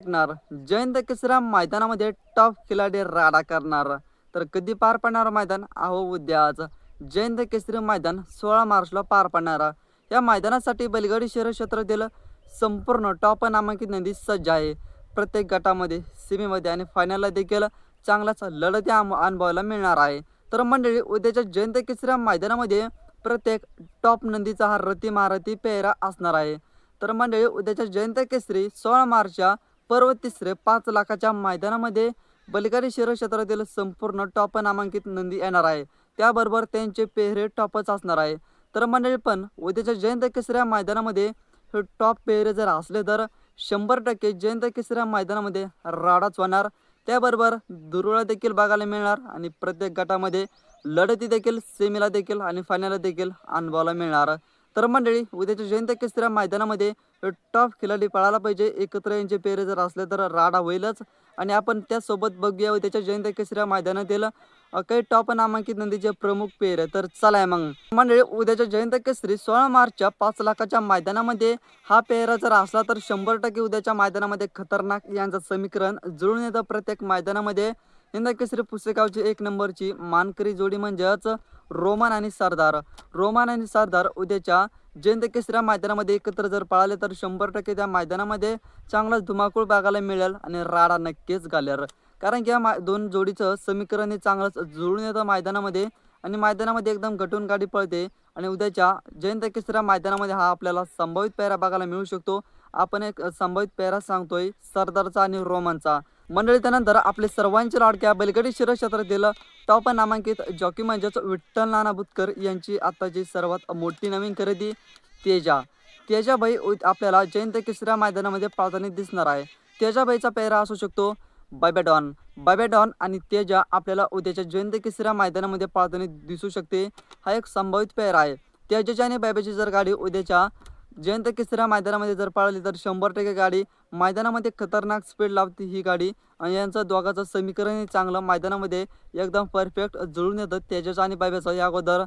जिंकणार जयंत केसरा मैदानामध्ये टॉप खिलाडी राडा करणार. तर कधी पार पडणार मैदान? अहो उद्याच. जयंत केसरी मैदान सोळा मार्चला पार पडणार. या मैदानासाठी बैलगाडी शहर क्षेत्रातील संपूर्ण टॉप नामांकित नदी सज्ज आहे. प्रत्येक गटामध्ये सीमेमध्ये आणि फायनलला देखील चांगलाच लढत या अनुभवायला मिळणार आहे. तर मंडळी उद्याच्या जयंत केसरी मैदानामध्ये प्रत्येक टॉप नंदीचा हा रती महारथी पेहरा असणार आहे. तर मंडळी उद्याच्या जयंत केसरी सोळा मार्चच्या पर्व तिसरे पाच लाखाच्या मैदानामध्ये बलगारी शहर क्षेत्रातील संपूर्ण टॉप नामांकित नंदी येणार आहे. त्याबरोबर त्यांचे पेहरे टॉपच असणार आहे. तर मंडळी पण उद्याच्या जयंत केसऱ्या मैदानामध्ये हे टॉप पेहरे जर असले तर शंभर टक्के जयंत केसऱ्या मैदानामध्ये राडाच होणार. त्याबरोबर दुरुळा देखील बघायला मिळणार आणि प्रत्येक गटामध्ये लढती देखील सेमीला देखील आणि फायनलला देखील अनुभवायला मिळणार. तर मंडळी उद्याच्या जयंत केसऱ्या मैदानामध्ये टॉप खिलाडी पळायला पाहिजे. एकत्र यांचे पेरे जर असले तर राडा होईलच. आणि आपण त्यासोबत बघूया उद्याच्या जयंत केसऱ्या मैदानातील काही टॉप नामांकित नंदीचे प्रमुख पेर. तर चला मग. मंडळी उद्याच्या जयंत केसरी सोळा मार्चच्या पाच लाखाच्या मैदानामध्ये हा पेहरा जर असला तर शंभर टक्के उद्याच्या मैदानामध्ये खतरनाक यांचं समीकरण जुळून येतं. प्रत्येक मैदानामध्ये यंदा केसरी पुस्तकावची एक नंबरची मानकरी जोडी म्हणजेच रोमन आणि सरदार. रोमन आणि सरदार उद्याच्या जयंत केसऱ्या मैदानामध्ये एकत्र जर पळाले तर शंभर टक्के त्या मैदानामध्ये चांगलाच धुमाकूळ बघायला मिळेल आणि राडा नक्कीच घालेल. कारण की या मा दोन जोडीचं समीकरण हे चांगलंच जुळून येतं मैदानामध्ये आणि मैदानामध्ये एकदम घटून गाडी पळते आणि उद्याच्या जयंत केसऱ्या मैदानामध्ये हा आपल्याला संभावित पेहरा बघायला मिळू शकतो. आपण एक संभावित पेहरा सांगतोय सरदारचा आणि रोमनचा. मंडळी त्यानंतर आपले सर्वांचे लाडक्या बैलगाडी शिर क्षेत्रातील टॉप नामांकित जॉकी म्हणजेच विठ्ठल नाना बुतकर यांची आत्ताची सर्वात मोठी नवीन खरेदी तेजा. तेजाबाई उ- आपल्याला जयंत केसऱ्या मैदानामध्ये पाळताना दिसणार आहे. तेजाबाईचा पेहरा असू शकतो बायबॅडॉन बायबॅडॉन आणि तेजा आपल्याला उद्याच्या जयंत केसऱ्या मैदानामध्ये पाळताना दिसू शकते. हा एक संभावित पेहरा आहे. तेजाच्या आणि बायबाची जर गाडी उद्याच्या जयंत केसरा मैदानामध्ये जर पाळली तर शंभर टक्के गाडी मैदानामध्ये खतरनाक स्पीड लावते ही गाडी. आणि यांचं दोघाचं समीकरणही चांगलं मैदानामध्ये एकदम परफेक्ट जुळून येतं. तेजाचं आणि बाब्याचं या अगोदर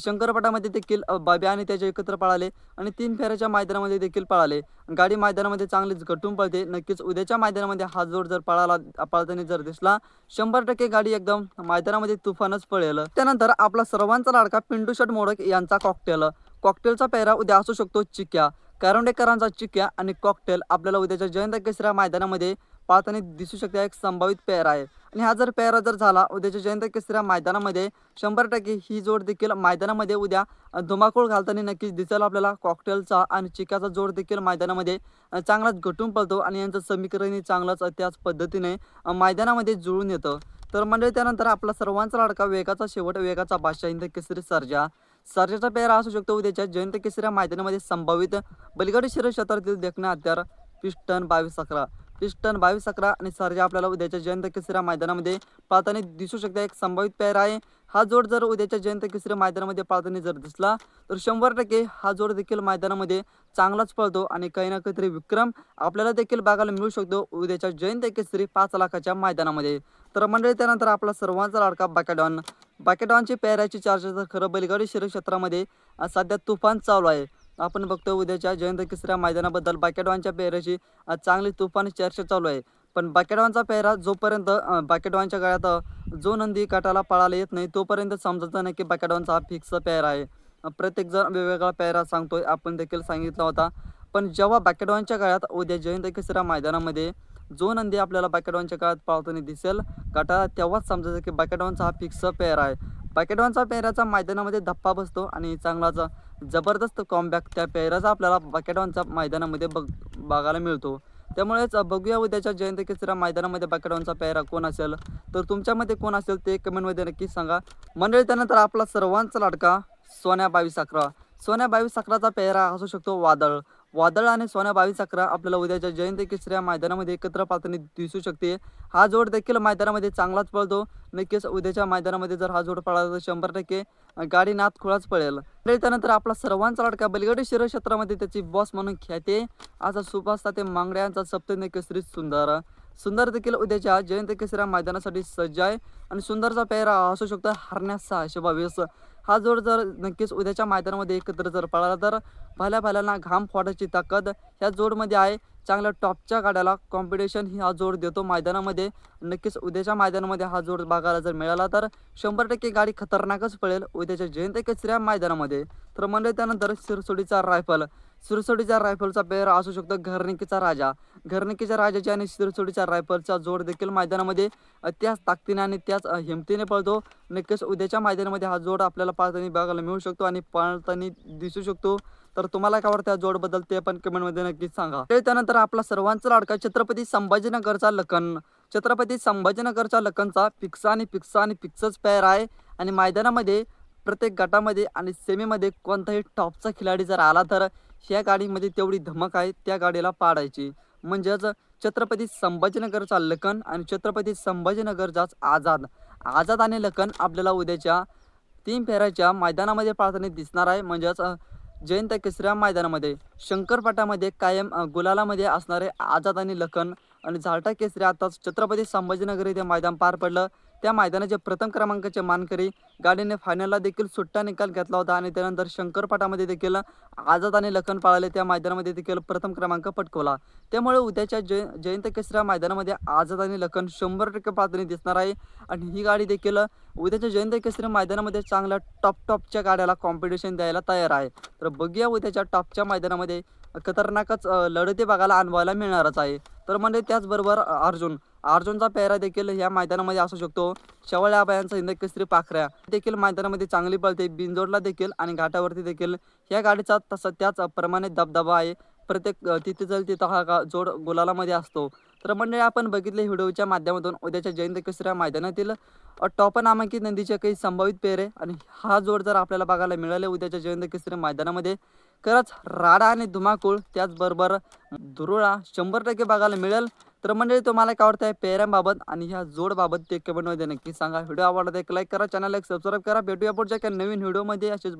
शंकरपटामध्ये देखील बाब्या आणि त्याच्या एकत्र पळाले आणि तीन फेऱ्याच्या मैदानामध्ये देखील पळाले. गाडी मैदानामध्ये चांगलीच घटून पळते. नक्कीच उद्याच्या मैदानामध्ये हा जोड जर पळाला पळताना जर दिसला शंभर टक्के गाडी एकदम मैदानामध्ये तुफानच पळेल. त्यानंतर आपला सर्वांचा लाडका पिंटू शट मोडक यांचा कॉकटेल कॉकटेलचा पेहरा उद्या असू शकतो चिक्या. करंडेकरांचा चिक्या आणि कॉकटेल आपल्याला उद्याच्या जयंत केसऱ्या मैदानामध्ये पाहताना दिसू शकते एक संभावित पेहरा आहे. आणि हा जर पेहरा जर झाला उद्याच्या जयंत केसऱ्या मैदानामध्ये शंभर टक्के ही जोड देखील मैदानामध्ये उद्या धुमाकूळ घालताना नक्कीच दिसेल आपल्याला. कॉकटेलचा आणि चिक्याचा जोड देखील मैदानामध्ये चांगलाच घटून पळतो आणि यांचं समीकरणही चांगलंच त्याच पद्धतीने मैदानामध्ये जुळून येतं. तर मंडळी त्यानंतर आपला सर्वांचा लाडका वेगाचा शेवट वेगाचा बादशाह हिंद केसरी सर्जा. सर्जाचा पेहरा असू शकतो उद्याच्या जयंत केसऱ्या मैदानामध्ये संभावित बलगडी शिर क्षेत्रातील देखणे हत्यार पिस्टन बावीस अकरा. पिस्टन बावीस अकरा आणि सर्जा आपल्याला उद्याच्या जयंत केसऱ्या मैदानामध्ये पाळताना दिसू शकते. एक संभावित पेहरा आहे. हा जोड जर उद्याच्या जयंत केसरी मैदानामध्ये पाळताना जर दिसला तर शंभर टक्के हा जोड देखील मैदानामध्ये चांगलाच पळतो आणि काही ना काहीतरी विक्रम आपल्याला देखील बघायला मिळू शकतो उद्याच्या जयंत केसरी पाच लाखाच्या मैदानामध्ये. तर मंडळी त्यानंतर आपला सर्वांचा लाडका बॅकेडॉन. बॅकेडॉनची पेहऱ्याची चर्चा तर खरं बैलगाडी शिरक्षेत्रामध्ये सध्या तुफान चालू आहे. आपण बघतो उद्याच्या जयंत किसऱ्या मैदानाबद्दल बाकेडॉनच्या पेहऱ्याची चांगली तुफान चर्चा चालू आहे. पण बाकेडॉनचा पेहरा जोपर्यंत अ, गळ्यात जो नंदी काटाला पळाला येत नाही तोपर्यंत समजत नाही की बाकेडॉनचा हा फिक्स पेहरा आहे. प्रत्येकजण वेगवेगळा पेहरा सांगतोय आपण देखील सांगितला होता. पण जेव्हा बाकेडॉनच्या गळ्यात उद्या जयंत किसऱ्या मैदानामध्ये जो नंदी आपल्याला बाकेडॉनच्या काळात पाळताना दिसेल गटाला तेव्हाच समजायचं की बाकेडॉनचा हा फिक्स पेहरा आहे. बाकेडॉनचा पेहऱ्याचा मैदानामध्ये धप्पा बसतो आणि चांगलाच जबरदस्त कॉम्बॅक त्या पेहऱ्याचा आपल्याला बाकेडॉनच्या मैदानामध्ये बघ बघायला मिळतो. त्यामुळेच बघूया उद्याच्या जयंत केसरा मैदानामध्ये बाकेडॉनचा पेहरा कोण असेल? तर तुमच्यामध्ये कोण असेल ते कमेंटमध्ये नक्कीच सांगा. मंडळी त्यानंतर आपला सर्वांचा लाडका सोन्या बावीस अकरा. सोन्या बावीस अकराचा पेहरा असू शकतो वादळ. वादळ आणि सोन्या बावीस अकरा आपल्याला उद्याच्या जयंत केसऱ्या मैदानामध्ये एकत्र पाहताना दिसू शकते. हा जोड देखील मैदानामध्ये चांगलाच पळतो. नक्कीच उद्याच्या मैदानामध्ये जर हा जोड पळाला तर शंभर टक्के गाडी नात खुळाच पळेल. तरी त्यानंतर आपला सर्वांचा लाडका बलगडी शिरक्षेत्रामध्ये त्याची बॉस म्हणून ख्याते आज सुपास्ता ते मांगड्यांचा सप्तने केसरी सुंदर. सुंदर देखील उद्याच्या जयंत केसऱ्या मैदानासाठी सज्ज आहे. आणि सुंदरचा पेहरा असू शकतो हरण्यास सहाशे बावीस हा जोड जर नक्कीच उद्याच्या मैदानामध्ये एकत्र जर पळाला तर भल्या भल्याना घाम फोडायची ताकद ह्या जोडमध्ये आहे. चांगल्या टॉपच्या गाड्याला कॉम्पिटिशन ही हा जोड देतो मैदानामध्ये. नक्कीच उद्याच्या मैदानामध्ये हा जोड बघायला जर मिळाला तर शंभर टक्के गाडी खतरनाकच पडेल उद्याच्या जयंत कचऱ्या मैदानामध्ये. तर म्हणजे त्यानंतर सिरसोडीचा रायफल. सिरसोडीच्या रायफलचा पेअर असू शकतो घरनिकीचा राजा. घरनिकीच्या राजाची आणि सिरसोडीच्या रायफलचा जोड देखील मैदानामध्ये त्याच ताकदीने आणि त्याच हिमतीने पळतो. नक्कीच उद्याच्या मैदानामध्ये हा जोड आपल्याला पाळताना बघायला मिळू शकतो आणि पाळताना दिसू शकतो. तर तुम्हाला काय वाटतं या जोडबद्दल ते पण कमेंटमध्ये नक्कीच सांगा. त्यानंतर आपला सर्वांचा लाडका छत्रपती संभाजीनगरचा लखन. छत्रपती संभाजीनगरच्या लखनचा पिक्सा आणि पिक्सा आणि पिक्सच पेअर आहे. आणि मैदानामध्ये प्रत्येक गटामध्ये आणि सेमीमध्ये कोणताही टॉपचा खिलाडी जर आला तर ह्या गाडीमध्ये तेवढी धमक आहे त्या गाडीला पाडायची. म्हणजेच छत्रपती संभाजीनगरचा लखन आणि छत्रपती संभाजीनगरचाच आझाद. आझाद आणि लखन आपल्याला उद्याच्या तीन फेऱ्याच्या मैदानामध्ये पाळताना दिसणार आहे. म्हणजेच जयंत केसऱ्या मैदानामध्ये शंकरपाटामध्ये कायम गुलालामध्ये असणारे आझाद आणि लखन आणि झालटा केसरी आताच छत्रपती संभाजीनगर येथे मैदान पार पडलं. त्या मैदानाचे प्रथम क्रमांकाचे मानकरी गाडीने फायनलला देखील सुट्टा निकाल घेतला होता आणि त्यानंतर शंकरपाटामध्ये देखील आझाद आणि लखन पाळले त्या मैदानामध्ये देखील प्रथम क्रमांक पटकवला. त्यामुळे उद्याच्या जय जयंत केसऱ्या मैदानामध्ये आझाद आणि लखन शंभर टक्के पातळी दिसणार आहे आणि ही गाडी देखील उद्याच्या जयंत केसरी मैदानामध्ये चांगल्या टॉप टॉपच्या गाड्याला कॉम्पिटिशन द्यायला तयार आहे. तर बघूया उद्याच्या टॉपच्या मैदानामध्ये खतरनाकच लढती बघायला अनुभवायला मिळणारच आहे. तर म्हणजे त्याचबरोबर अर्जुन. अर्जुनचा पेहरा देखील या मैदानामध्ये असू शकतो. शेवळ्या बायांचा हिंद केसरी पाखऱ्या देखील मैदानामध्ये चांगली पळते. बिंजोडला देखील आणि घाटावरती देखील या गाडीचा तसा त्याच प्रमाणे दबदबा आहे. प्रत्येक तिथे जर तिथं हा गा जोड गुलालामध्ये असतो. तर मंडळी आपण बघितले व्हिडिओच्या माध्यमातून उद्याच्या जयंत केसऱ्या मैदानातील टॉप नामांकित नंदीचे काही संभावित पेहरे आणि हा जोड जर आपल्याला बघायला मिळाले उद्याच्या जयंत केसरी मैदानामध्ये खरंच राडा आणि धुमाकूळ त्याचबरोबर धुरुळा शंभर टक्के बघायला मिळेल. तर मंडळी तुम्हाला काय वाटतं पेऱ्यांबाबत आणि ह्या जोडबाबत ते कमेंटमध्ये नक्की सांगा. व्हिडिओ आवडला तर एक लाईक करा चॅनल एक सबस्क्राईब करा. भेटूया पुढच्या काही नवीन व्हिडिओमध्ये असेच